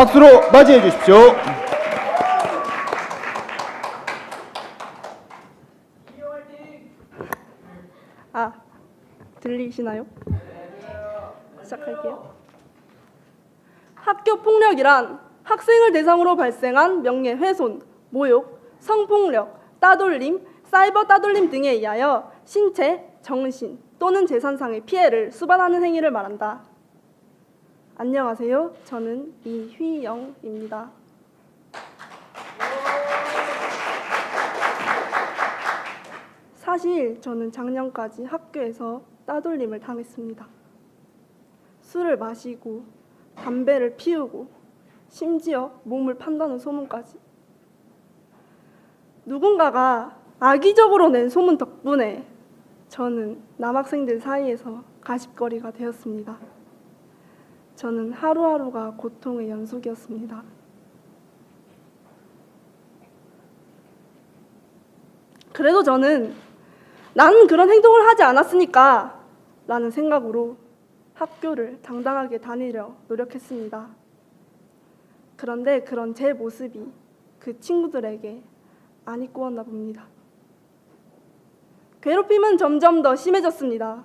박수로 맞이해 주십시오. 아, 들리시나요? 시작할게요. 학교 폭력이란 학생을 대상으로 발생한 명예훼손, 모욕, 성폭력, 따돌림, 사이버 따돌림 등에 의하여 신체, 정신 또는 재산상의 피해를 수반하는 행위를 말한다. 안녕하세요. 저는 이휘영입니다. 사실 저는 작년까지 학교에서 따돌림을 당했습니다. 술을 마시고 담배를 피우고 심지어 몸을 판다는 소문까지. 누군가가 악의적으로 낸 소문 덕분에 저는 남학생들 사이에서 가십거리가 되었습니다. 저는 하루하루가 고통의 연속이었습니다. 그래도 저는 나는 그런 행동을 하지 않았으니까 라는 생각으로 학교를 당당하게 다니려 노력했습니다. 그런데 그런 제 모습이 그 친구들에게 안 이꾸었나 봅니다. 괴롭힘은 점점 더 심해졌습니다.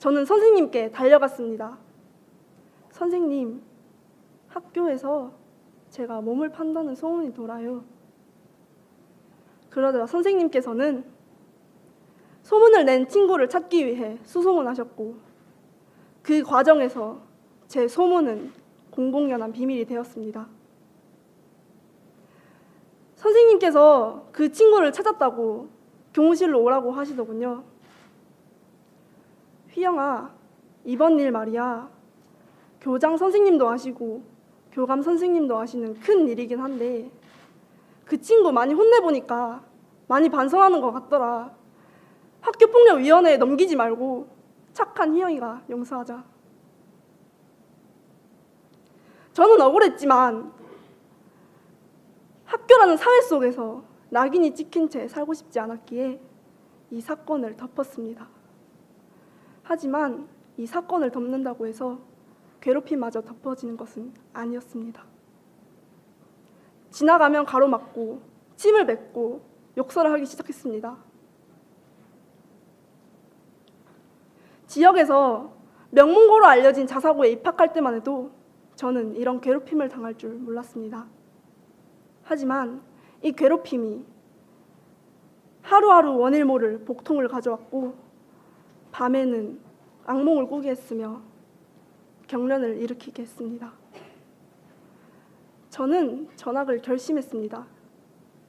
저는 선생님께 달려갔습니다. 선생님, 학교에서 제가 몸을 판다는 소문이 돌아요. 그러자 선생님께서는 소문을 낸 친구를 찾기 위해 수소문 하셨고 그 과정에서 제 소문은 공공연한 비밀이 되었습니다. 선생님께서 그 친구를 찾았다고 교무실로 오라고 하시더군요. 휘영아, 이번 일 말이야. 교장 선생님도 아시고 교감 선생님도 아시는 큰 일이긴 한데 그 친구 많이 혼내보니까 많이 반성하는 것 같더라. 학교폭력위원회에 넘기지 말고 착한 희영이가 용서하자. 저는 억울했지만 학교라는 사회 속에서 낙인이 찍힌 채 살고 싶지 않았기에 이 사건을 덮었습니다. 하지만 이 사건을 덮는다고 해서 괴롭힘마저 덮어지는 것은 아니었습니다. 지나가면 가로막고 침을 뱉고 욕설을 하기 시작했습니다. 지역에서 명문고로 알려진 자사고에 입학할 때만 해도 저는 이런 괴롭힘을 당할 줄 몰랐습니다. 하지만 이 괴롭힘이 하루하루 원일 모를 복통을 가져왔고 밤에는 악몽을 꾸게 했으며 경련을 일으키게 했습니다. 저는 전학을 결심했습니다.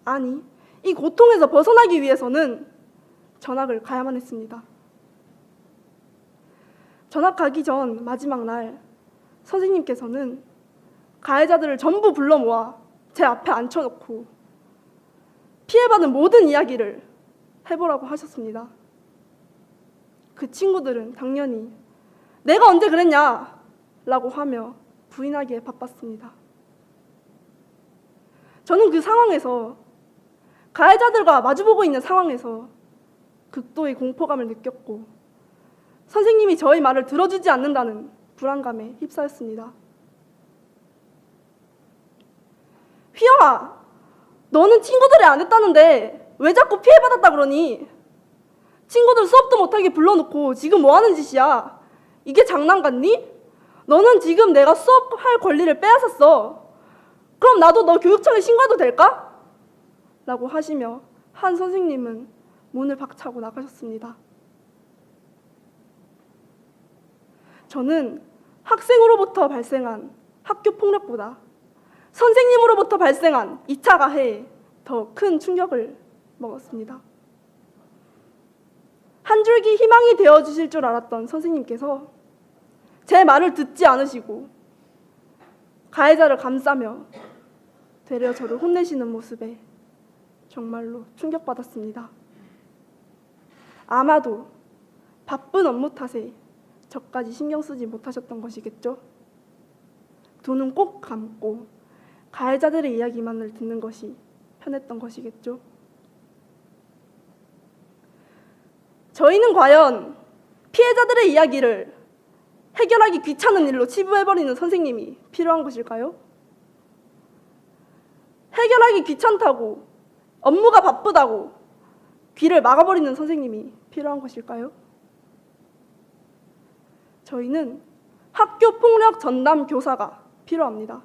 아니, 이 고통에서 벗어나기 위해서는 전학을 가야만 했습니다. 전학 가기 전 마지막 날 선생님께서는 가해자들을 전부 불러 모아 제 앞에 앉혀놓고 피해받은 모든 이야기를 해보라고 하셨습니다. 그 친구들은 당연히 내가 언제 그랬냐? 라고 하며 부인하기에 바빴습니다. 저는 그 상황에서 가해자들과 마주보고 있는 상황에서 극도의 공포감을 느꼈고 선생님이 저의 말을 들어주지 않는다는 불안감에 휩싸였습니다. 휘영아, 너는 친구들이 안 했다는데 왜 자꾸 피해받았다 그러니? 친구들 수업도 못하게 불러놓고 지금 뭐 하는 짓이야? 이게 장난 같니? 너는 지금 내가 수업할 권리를 빼앗았어. 그럼 나도 너 교육청에 신고해도 될까? 라고 하시며 한 선생님은 문을 박차고 나가셨습니다. 저는 학생으로부터 발생한 학교 폭력보다 선생님으로부터 발생한 2차 가해에 더 큰 충격을 먹었습니다. 한 줄기 희망이 되어 주실 줄 알았던 선생님께서 제 말을 듣지 않으시고 가해자를 감싸며 되려 저를 혼내시는 모습에 정말로 충격받았습니다. 아마도 바쁜 업무 탓에 저까지 신경 쓰지 못하셨던 것이겠죠? 두 눈 꼭 감고 가해자들의 이야기만을 듣는 것이 편했던 것이겠죠? 저희는 과연 피해자들의 이야기를 해결하기 귀찮은 일로 치부해버리는 선생님이 필요한 것일까요? 해결하기 귀찮다고 업무가 바쁘다고 귀를 막아버리는 선생님이 필요한 것일까요? 저희는 학교 폭력 전담 교사가 필요합니다.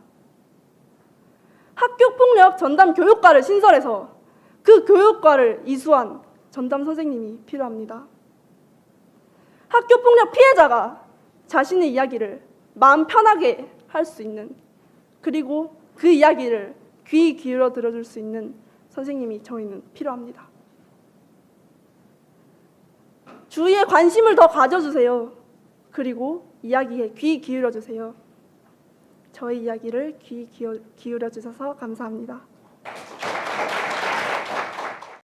학교 폭력 전담 교육과를 신설해서 그 교육과를 이수한 전담 선생님이 필요합니다. 학교 폭력 피해자가 자신의 이야기를 마음 편하게 할 수 있는 그리고 그 이야기를 귀 기울여 들어줄 수 있는 선생님이 저희는 필요합니다. 주위에 관심을 더 가져주세요. 그리고 이야기에 귀 기울여 주세요. 저희 이야기를 귀 기울여 주셔서 감사합니다.